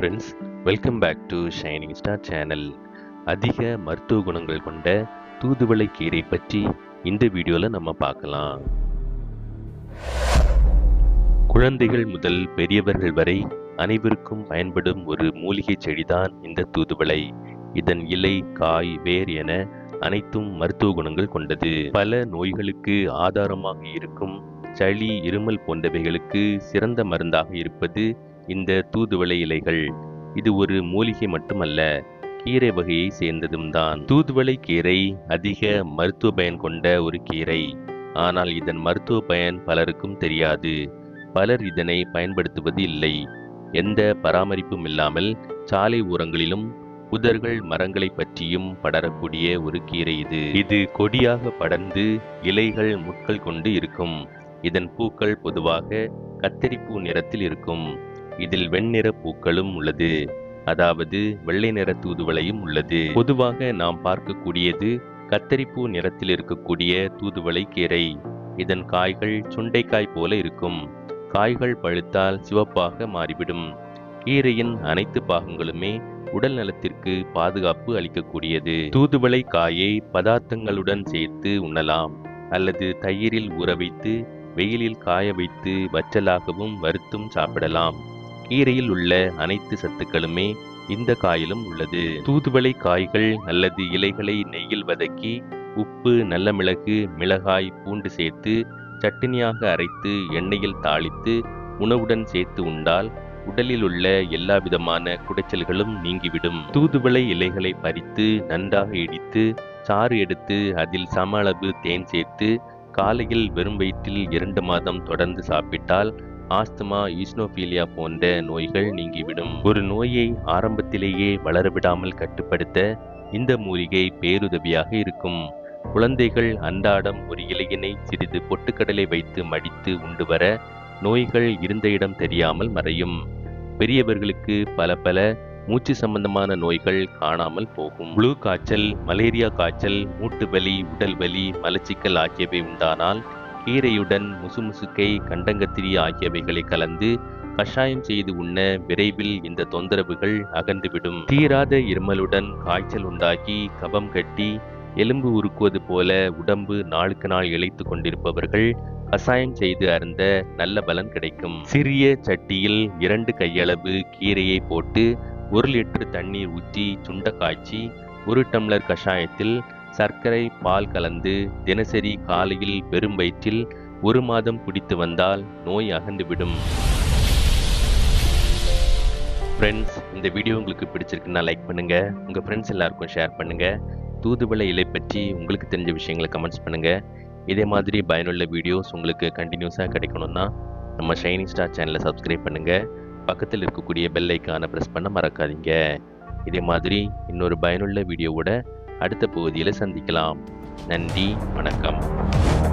Friends welcome back to shining star channel அதிக மருத்துவ குணங்கள் கொண்ட தூதுவளை கீரை பற்றி இந்த வீடியோவில் நம்ம பார்க்கலாம். குழந்தைகள் முதல் பெரியவர்கள் வரை அனைவருக்கும் பயன்படும் ஒரு மூலிகை செடிதான் இந்த தூதுவளை. இதன் இலை காய் வேர் என அனைத்தும் மருத்துவ குணங்கள் கொண்டது. பல நோய்களுக்கு ஆதாரமாக இருக்கும் சளி இருமல் போன்றவைகளுக்கு சிறந்த மருந்தாக இருப்பது இந்த தூதுவளை இலைகள். இது ஒரு மூலிகை மட்டுமல்ல கீரை வகையை சேர்ந்ததும் தான். தூதுவளை கீரை அதிக மருத்துவ பயன் கொண்ட ஒரு கீரை. ஆனால் இதன் மருத்துவ பயன் பலருக்கும் தெரியாது. பலர் இதனை பயன்படுத்துவது இல்லை. எந்த பராமரிப்பும் இல்லாமல் சாலை ஓரங்களிலும் புதர்கள் மரங்களை பற்றியும் படரக்கூடிய ஒரு கீரை இது. இது கொடியாக படர்ந்து இலைகள் முட்கள் கொண்டு இருக்கும். இதன் பூக்கள் பொதுவாக கத்தரிப்பூ நிறத்தில் இருக்கும். இதில் வெண்ணிற பூக்களும் உள்ளது. அதாவது வெள்ளை நிற தூதுவளையும் உள்ளது. பொதுவாக நாம் பார்க்கக்கூடியது கத்தரிப்பூ நிறத்தில் இருக்கக்கூடிய தூதுவளை கீரை. இதன் காய்கள் சுண்டைக்காய் போல இருக்கும். காய்கள் பழுத்தால் சிவப்பாக மாறிவிடும். கீரையின் அனைத்து பாகங்களுமே உடல் நலத்திற்கு பாதுகாப்பு அளிக்கக்கூடியது. தூதுவளை காயை பதார்த்தங்களுடன் சேர்த்து உண்ணலாம். அல்லது தயிரில் ஊற வைத்து வெயிலில் காய வைத்து வற்றலாகவும் வறுத்தும் சாப்பிடலாம். கீரையில் உள்ள அனைத்து சத்துக்களுமே இந்த காயிலும் உள்ளது. தூதுவளை காய்கள் அல்லது இலைகளை நெய்யில் வதக்கி உப்பு நல்ல மிளகு மிளகாய் பூண்டு சேர்த்து சட்டினியாக அரைத்து எண்ணெயில் தாளித்து உணவுடன் சேர்த்து உண்டால் உடலில் உள்ள எல்லா விதமான குடைச்சல்களும் நீங்கிவிடும். தூதுவளை இலைகளை பறித்து நன்றாக இடித்து சாறு எடுத்து அதில் சம அளவு தேன் சேர்த்து காலையில் வெறும் வயிற்றில் இரண்டு மாதம் தொடர்ந்து சாப்பிட்டால் ஆஸ்துமா ஈஸ்னோபீலியா போன்ற நோய்கள் நீங்கிவிடும். ஒரு நோயை ஆரம்பத்திலேயே வளரவிடாமல் கட்டுப்படுத்த இந்த மூலிகை பேருதவியாக இருக்கும். குழந்தைகள் அன்றாடம் ஒரு இலையினை சிறிது பொட்டுக்கடலை வைத்து மடித்து உண்டு வர நோய்கள் இருந்த இடம் தெரியாமல் மறையும். பெரியவர்களுக்கு பல பல மூச்சு சம்பந்தமான நோய்கள் காணாமல் போகும். ப்ளூ காய்ச்சல் மலேரியா காய்ச்சல் மூட்டு வலி உடல் வலி மலச்சிக்கல் ஆகியவை உண்டானால் கீரையுடன் முசுமுசுக்கை கண்டங்கத்திரி ஆகியவைகளை கலந்து கஷாயம் செய்து உண்ண விரைவில் இந்த தொந்தரவுகள் அகன்றுவிடும். தீராத இருமலுடன் காய்ச்சல் உண்டாகி கபம் கட்டி எலும்பு உருக்குவது போல உடம்பு நாளுக்கு நாள் இழைத்து கொண்டிருப்பவர்கள் கசாயம் செய்து அருந்த நல்ல பலன் கிடைக்கும். சிறிய சட்டியில் இரண்டு கையளவு கீரையை போட்டு ஒரு லிட்டர் தண்ணீர் ஊற்றி சுண்ட காய்ச்சி ஒரு டம்ளர் கஷாயத்தில் சர்க்கரை பால் கலந்து தினசரி காலையில் வெறும் வயிற்றில் ஒரு மாதம் குடித்து வந்தால் நோய் அகண்டுவிடும் ஃப்ரெண்ட்ஸ் இந்த வீடியோ உங்களுக்கு பிடிச்சிருக்குன்னா லைக் பண்ணுங்கள் உங்கள் ஃப்ரெண்ட்ஸ் எல்லாருக்கும் ஷேர் பண்ணுங்கள் தூதுவளை இலை பற்றி உங்களுக்கு தெரிஞ்ச விஷயங்களை கமெண்ட்ஸ் பண்ணுங்கள் இதே மாதிரி பயனுள்ள வீடியோஸ் உங்களுக்கு கண்டினியூஸாக கிடைக்கணும்னா நம்ம ஷைனிங் ஸ்டார் சேனலை சப்ஸ்கிரைப் பண்ணுங்கள் பக்கத்தில் இருக்கக்கூடிய பெல் ஐக்கானை ப்ரெஸ் பண்ண மறக்காதீங்க. இதே மாதிரி இன்னொரு பயனுள்ள வீடியோவோட அடுத்த பகுதியில் சந்திக்கலாம். நன்றி வணக்கம்.